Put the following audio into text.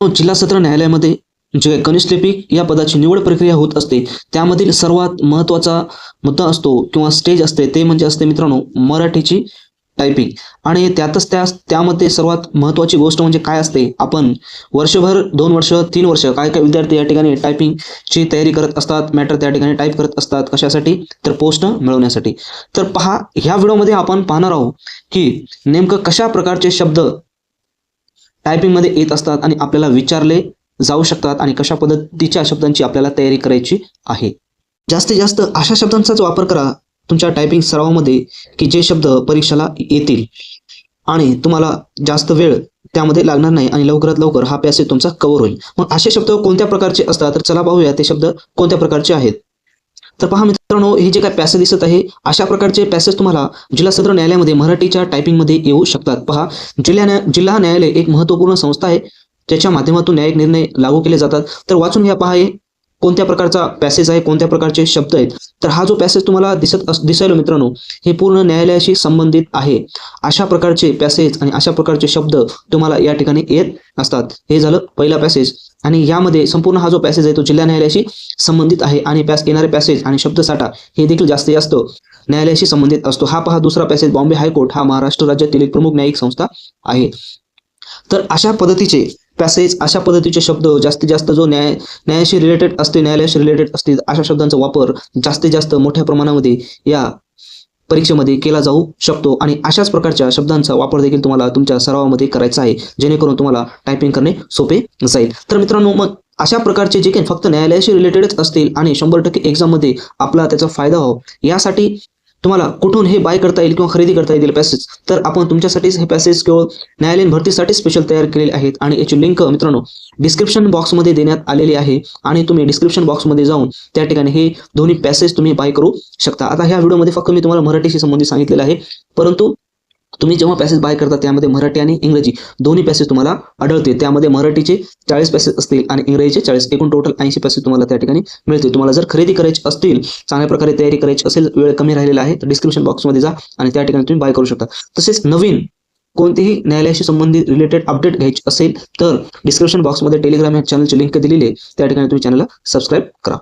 जिल्हा सत्र न्यायालयामध्ये जे कनिष्ठ लिपिक या पदाची निवड प्रक्रिया होत असते त्यामधील सर्वात महत्त्वाचा मुद्दा असतो किंवा स्टेज असते ते म्हणजे असते मित्रांनो मराठीची टायपिंग आणि त्यातच त्या त्यामध्ये सर्वात महत्त्वाची गोष्ट म्हणजे काय असते आपण वर्षभर दोन वर्ष तीन वर्ष काय काय विद्यार्थी या ठिकाणी टायपिंगची तयारी करत असतात मॅटर त्या ठिकाणी टाईप करत असतात कशासाठी? तर पोस्ट मिळवण्यासाठी. तर पहा ह्या व्हिडिओमध्ये आपण पाहणार आहोत की नेमकं कशा प्रकारचे शब्द टायपिंगमध्ये येत असतात आणि आपल्याला विचारले जाऊ शकतात आणि कशा पद्धतीच्या शब्दांची आपल्याला तयारी करायची आहे. जास्तीत जास्त अशा शब्दांचाच वापर करा तुमच्या टायपिंग सरावामध्ये की जे शब्द परीक्षेला येतील. आणि तुम्हाला जास्त वेळ त्यामध्ये लागणार नाही आणि लवकरात लवकर हा पॅसेज तुमचा कव्हर होईल. मग असे शब्द कोणत्या प्रकारचे असतात? तर चला पाहूया ते शब्द कोणत्या प्रकारचे आहेत? तर पहा मित्रांनो हे जे काय पॅसेज दिसत आहे अशा प्रकारचे पॅसेज तुम्हाला जिल्हा सत्र न्यायालयामध्ये मराठीच्या टायपिंगमध्ये येऊ शकतात. पहा जिल्हा न्याय जिल्हा न्यायालय एक महत्त्वपूर्ण संस्था आहे त्याच्या माध्यमातून न्यायिक निर्णय लागू केले जातात. तर वाचून घ्या पहा हे. कोणत्या प्रकारचा पॅसेज आहे कोणत्या प्रकारचे शब्द आहेत तर हा जो पॅसेज तुम्हाला दिसत अस दिसायला मित्रांनो हे पूर्ण न्यायालयाशी संबंधित आहे. अशा प्रकारचे पॅसेज आणि अशा प्रकारचे शब्द तुम्हाला या ठिकाणी येत असतात. हे झालं पहिला पॅसेज आणि यामध्ये संपूर्ण हा जो पॅसेज आहे तो जिल्हा न्यायालयाशी संबंधित आहे. आणि पॅस येणारे पॅसेज आणि शब्दसाठा हे देखील जास्तीत जास्त न्यायालयाशी संबंधित असतो. हा पहा दुसरा पॅसेज बॉम्बे हायकोर्ट हा महाराष्ट्र राज्यातील एक प्रमुख न्यायिक संस्था आहे. तर अशा पद्धतीचे पॅसेज अशा पद्धतीचे शब्द जास्तीत जास्त जो न्याय न्यायाशी रिलेटेड असते न्यायालयाशी रिलेटेड असतील अशा शब्दांचा वापर जास्तीत जास्त मोठ्या प्रमाणामध्ये या परीक्षेमध्ये केला जाऊ शकतो. आणि अशाच प्रकारच्या शब्दांचा वापर देखील तुम्हाला तुमच्या सरावामध्ये करायचा आहे जेणेकरून तुम्हाला टायपिंग करणे सोपे जाईल. तर मित्रांनो मग अशा प्रकारचे जे काही फक्त न्यायालयाशी रिलेटेडच असतील आणि शंभर टक्के एक्झाममध्ये आपला त्याचा फायदा व्हावा यासाठी तुम्हाला कुठून हे बाय करता येईल किंवा खरेदी करता येतील पॅसेज तर आपण तुमच्यासाठीच हे पॅसेज केवळ न्यायालयीन भरतीसाठी स्पेशल तयार केलेले आहेत. आणि याची लिंक मित्रांनो डिस्क्रिप्शन बॉक्समध्ये देण्यात आलेली आहे. आणि तुम्ही डिस्क्रिप्शन बॉक्समध्ये जाऊन त्या ठिकाणी हे दोन्ही पॅसेज तुम्ही बाय करू शकता. आता ह्या व्हिडिओमध्ये फक्त मी तुम्हाला मराठीशी संबंधित सांगितलेलं आहे. परंतु तुम्ही जेव्हा पॅसेज बाय करता त्यामध्ये मराठी आणि इंग्रजी दोन्ही पॅसेज तुम्हाला आढळते त्यामध्ये मराठीचे चाळीस पॅसेज असतील आणि इंग्रजीचे चाळीस. एकूण टोटल ऐंशी पॅसेज तुम्हाला त्या ठिकाणी मिळतील. तुम्हाला जर खरेदी करायची असतील चांगल्या प्रकारे तयारी करायची असेल वेळ कमी राहिलेला आहे तर डिस्क्रिप्शन बॉक्समध्ये जा आणि त्या ठिकाणी तुम्ही बाय करू शकता. तसेच नवीन कोणतेही न्यायालयाशी संबंधित रिलेटेड अपडेट घ्यायची असेल तर डिस्क्रिप्शन बॉक्समध्ये टेलिग्राम या चॅनलची लिंक दिलेली आहे. त्या ठिकाणी तुम्ही चॅनलला सबस्क्राईब करा.